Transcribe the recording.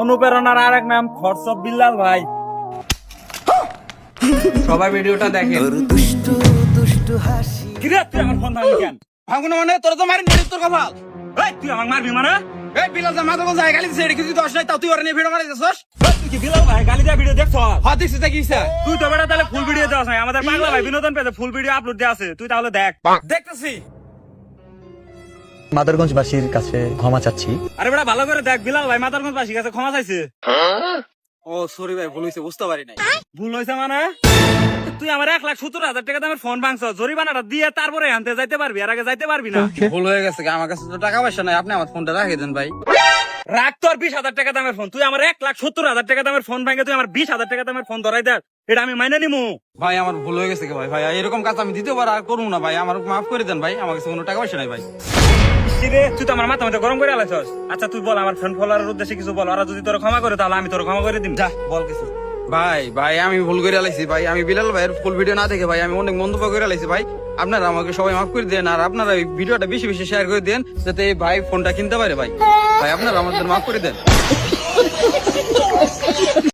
অনুপ্রেরণার আর এক নাম খরচব বিল্লাল ভাই। সবাই ভিডিওটা দেখেন। কিরে তুই আমার ফোন ভাঙলি কেন? ভাঙুন মানে তোর তো মারি নেড়ি তোর কপাল। এই তুই আমাকে মারবি মানে? এই বিলাল যা মাথা বলছে গালি দিছে কিছু দশ নাই তাও তুই ওরা নিয়ে ভিডিও মারি দিছস তুই কি ভাই গালি ভিডিও দেখছ? হাত দিছিস তা কিছে তুই তো বেটা তাহলে ফুল ভিডিও দেওয়া আমাদের পাগলা ভাই বিনোদন পেতে ফুল ভিডিও আপলোড দেওয়া আছে। তুই তাহলে দেখ। দেখতেছি। মাদারগঞ্জবাসীর কাছে ক্ষমা চাচ্ছি। আরে বেটা ভালো করে দেখ বিলাল ভাই মাতারগঞ্জ বাসী কাছে ক্ষমা চাইছে। ও সরি ভাই ভুল হইছে বুঝতে পারি নাই। ভুল হয়েছে মানে? তুই আমার এক লাখ সত্তর হাজার টাকা দামের ফোন ভাঙছ জরিমানাটা দিয়ে তারপরে আনতে যাইতে পারবি আর আগে যাইতে পারবি না? ভুল হয়ে গেছে আমার কাছে তো টাকা পয়সা নাই আপনি আমার ফোনটা রাখিয়ে দেন ভাই। রাখ তোর বিশ হাজার টাকা দামের ফোন তুই আমার এক লাখ সত্তর হাজার টাকা দামের ফোন ভাঙে তুই আমার বিশ হাজার টাকা দামের ফোন ধরাই দেখ এটা আমি মাইনে নিমু। ভাই আমার ভুল হয়ে গেছে ভাই। ভাই এরকম কাজ আমি দ্বিতীয়বার আর করব না ভাই। আমার মাফ করে দেন ভাই আমার কাছে কোনো টাকা পয়সা নাই ভাই। কিরে, তুই তো আমার মাথা মাথা গরম করে আলাইছস। আচ্ছা তুই বল আমার ফ্রেন্ড ফলোয়ারের উদ্দেশ্যে কিছু বল। ওরা যদি তোর ক্ষমা করে তাহলে আমি তোর ক্ষমা করে দিম। যা বল কিছু। ভাই ভাই আমি ভুল করে আলাইছি ভাই। আমি বিলাল ভাইয়ের ফুল ভিডিও না দেখে ভাই আমি অনেক মন্তব্য করে আলাইছি ভাই। আপনারা আমাকে সবাই মাফ করে দেন আর আপনারা এই ভিডিওটা বেশি বেশি শেয়ার করে দেন যাতে এই ভাই ফোনটা কিনতে পারে ভাই। ভাই আপনারা আমাদের মাফ করে দেন।